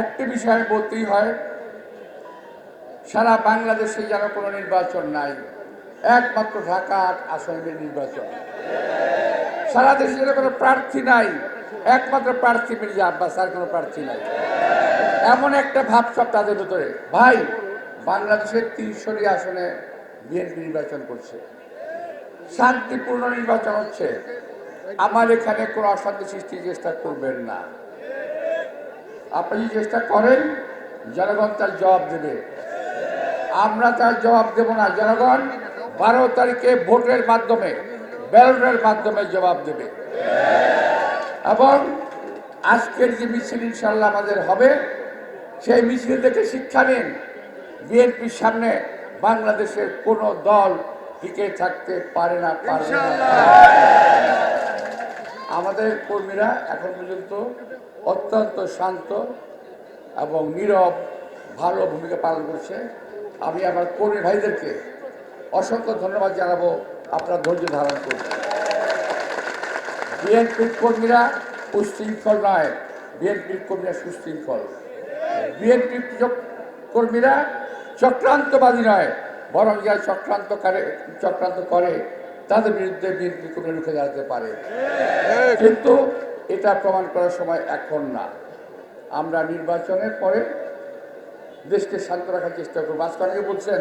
একটি বিষয়ে বলতেই হয়, সারা বাংলাদেশে যেন কোনো নির্বাচন নাই, একমাত্র ঢাকা আসনের নির্বাচন। সারা দেশে যেন কোনো প্রার্থী নাই, একমাত্র প্রার্থী মির্জা আব্বাস, আর কোনো প্রার্থী নাই। এমন একটা ভাবসব তাদের ভিতরে, ভাই, বাংলাদেশের তিনশোটি আসনে বিএনপি নির্বাচন করছে। শান্তিপূর্ণ নির্বাচন হচ্ছে। আমার এখানে কোনো অশান্তি সৃষ্টির চেষ্টা করবেন না। আপনি চেষ্টা করেন, জনগণ তার জবাব দেবে। আমরা তার জবাব দেব না। জনগণ বারো তারিখে ভোটের মাধ্যমে, ব্যালটের মাধ্যমে জবাব দেবে। এবং আজকের যে মিছিল ইনশাল্লাহ আমাদের হবে, সেই মিছিল থেকে শিক্ষা নিন। বিএনপির সামনে বাংলাদেশের কোনো দল টিকে থাকতে পারে না, পারবে না। আমাদের কর্মীরা এখন পর্যন্ত অত্যন্ত শান্ত এবং নীরব, ভালো ভূমিকা পালন করছে। আমি আমার কর্মী ভাইদেরকে অসংখ্য ধন্যবাদ জানাব। আপনার ধৈর্য ধারণ করুন। বিএনপির কর্মীরা উশৃঙ্খল নয়। বিএনপির কর্মীরা সুশৃঙ্খল। বিএনপির কর্মীরা চক্রান্তবাদী নয়, বরং যারা চক্রান্ত করে চক্রান্ত করে। তাদের বিরুদ্ধে বিএনপি কর্মী রুখে দাঁড়াতে পারে। কিন্তু এটা প্রমাণ করার সময় এখন না। আমরা নির্বাচনের পরে দেশকে শান্ত রাখার চেষ্টা করব। আজকে অনেকে বলছেন?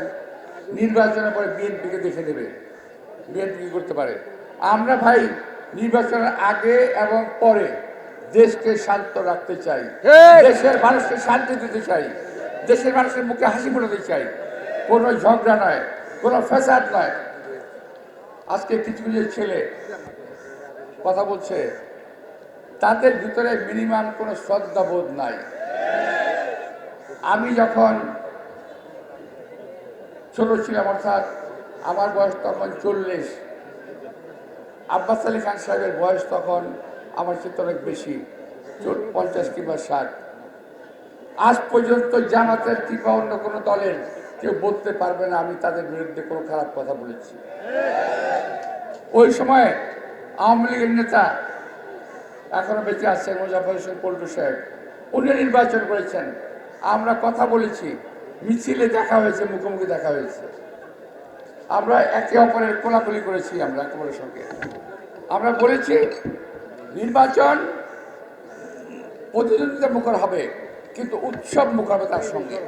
নির্বাচনের পরে বিএনপিকে দেখে নেবে। বিএনপি কি করতে পারে? আমরা ভাই নির্বাচনের আগে এবং পরে দেশকে শান্ত রাখতে চাই। দেশের মানুষকে শান্তি দিতে চাই। দেশের মানুষের মুখে হাসি ফোটাতে চাই। কোনো ঝগড়া নয় কোনো ফ্যাসাদ নয়। আজকে কিছু কিছু ছেলে কথা বলছে, তাদের ভিতরে মিনিমাম কোনো শ্রদ্ধাবোধ নাই। আমি যখন ছোট ছিলাম, অর্থাৎ আমার বয়স তখন চল্লিশ, আব্বাস আলী খান সাহেবের বয়স তখন আমার চেয়ে অনেক বেশি পঞ্চাশ কিংবা ষাট। আজ পর্যন্ত জামাতের কিংবা অন্য কোনো দলের কেউ বলতে পারবে না আমি তাদের বিরুদ্ধে কোনো খারাপ কথা বলেছি। ওই সময় আওয়ামী লীগের নেতা এখনও বেঁচে আছেন, মুজাফর হোসেন পল্টু সাহেব। উনি নির্বাচন করেছেন। আমরা কথা বলেছি, মিছিলে দেখা হয়েছে, মুখোমুখি দেখা হয়েছে। আমরা একে অপরের কোলাকুলি করেছি আমরা, একে অপরের সঙ্গে। আমরা বলেছি, নির্বাচন প্রতিদ্বন্দ্বিতা মুখর হবে, কিন্তু উৎসব মুখর হবে তার সঙ্গে।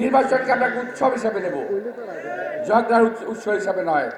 নির্বাচনকে আমরা উৎসব হিসাবে নেব, ঝগড়ার উৎস হিসাবে নয়।